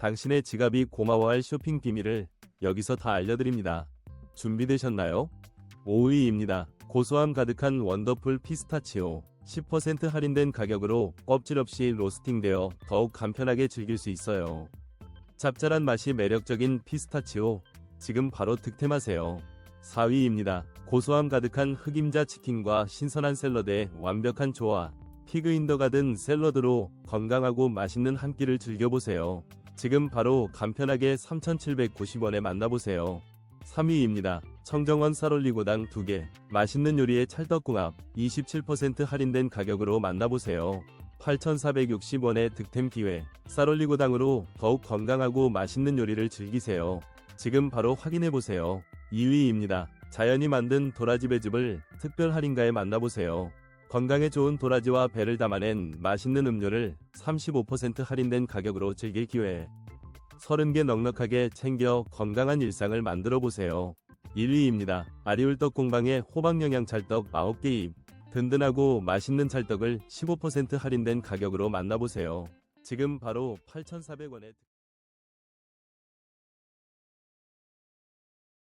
당신의 지갑이 고마워할 쇼핑 비밀을 여기서 다 알려드립니다. 준비되셨나요? 5위입니다. 고소함 가득한 원더풀 피스타치오. 10% 할인된 가격으로 껍질 없이 로스팅되어 더욱 간편하게 즐길 수 있어요. 짭짤한 맛이 매력적인 피스타치오. 지금 바로 득템하세요. 4위입니다. 고소함 가득한 흑임자 치킨과 신선한 샐러드의 완벽한 조화. 피그 인더 가든 샐러드로 건강하고 맛있는 한 끼를 즐겨보세요. 지금 바로 간편하게 3,790원에 만나보세요. 3위입니다. 청정원 쌀올리고당 2개. 맛있는 요리의 찰떡궁합. 27% 할인된 가격으로 만나보세요. 8,460원의 득템 기회. 쌀올리고당으로 더욱 건강하고 맛있는 요리를 즐기세요. 지금 바로 확인해보세요. 2위입니다. 자연이 만든 도라지 배 즙을 특별 할인가에 만나보세요. 건강에 좋은 도라지와 배를 담아낸 맛있는 음료를 35% 할인된 가격으로 즐길 기회. 30개 넉넉하게 챙겨 건강한 일상을 만들어 보세요. 1위입니다. 아리울 떡 공방의 호박 영양 찰떡 9개 입. 든든하고 맛있는 찰떡을 15% 할인된 가격으로 만나보세요. 지금 바로 8,400원에